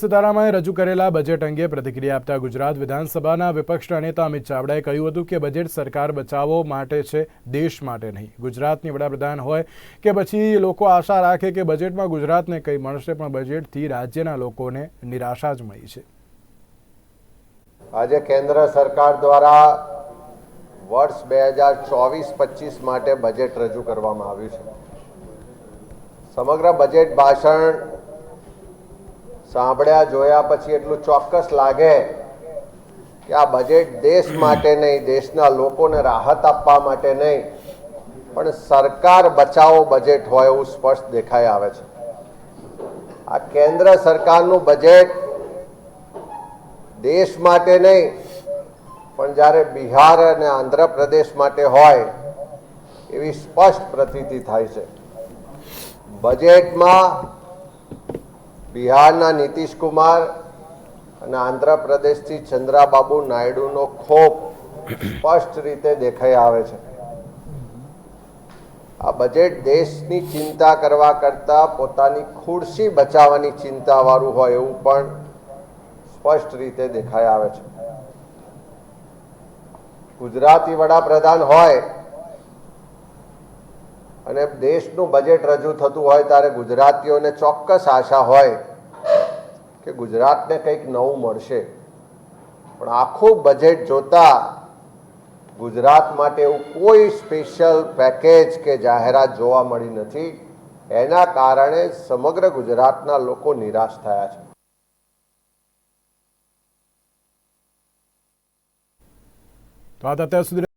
સીતારામણે રજૂ કરેલા બજેટ અંગે પ્રતિક્રિયા આપતા ગુજરાત વિધાનસભાના વિપક્ષના નેતા અમિત ચાવડાએ કહ્યું હતું કે બજેટ સરકાર બચાવો માટે છે, દેશ માટે નહીં. ગુજરાતની વડાપ્રધાન હોય કે પછી લોકો આશા રાખે કે બજેટમાં ગુજરાતને કંઈ મળશે, પણ બજેટથી રાજ્યના લોકોને નિરાશા જ મળી છે. આજે કેન્દ્ર સરકાર દ્વારા વર્ષ બે હજાર ચોવીસ પચીસ માટે બજેટ રજૂ કરવામાં આવ્યું છે. સમગ્ર બજેટ ભાષણ સાંભળ્યા, જોયા પછી એટલું ચોક્કસ લાગે કે આ બજેટ દેશ માટે નહીં, દેશના લોકોને રાહત આપવા માટે નહીં. પણ સરકાર બચાવો બજેટ હોય એવું સ્પષ્ટ દેખાઈ આવે છે. આ કેન્દ્ર સરકારનું બજેટ દેશ માટે નહીં, પણ જ્યારે બિહાર અને આંધ્રપ્રદેશ માટે હોય, એવી સ્પષ્ટ પ્રતીતિ થાય છે. બજેટમાં બિહારના નીતિશ કુમાર અને આંધ્રપ્રદેશથી ચંદ્રાબાબુ નાયડુનો ખોફ સ્પષ્ટ રીતે દેખાઈ આવે છે. આ બજેટ દેશની ચિંતા કરવા કરતા પોતાની ખુરશી બચાવવાની ચિંતાવાળું હોય એવું પણ સ્પષ્ટ રીતે દેખાઈ આવે છે. ગુજરાતી વડાપ્રધાન હોય અને દેશનું બજેટ રજૂ થતું હોય ત્યારે ગુજરાતીઓને ચોક્કસ આશા હોય કે ગુજરાતને કંઈક નવું મળશે. પણ આખું બજેટ જોતા ગુજરાત માટે એવું કોઈ સ્પેશિયલ પેકેજ કે જાહેરાત જોવા મળી નથી. એના કારણે સમગ્ર ગુજરાતના લોકો નિરાશ થયા છે. તો આ અત્યાર સુધી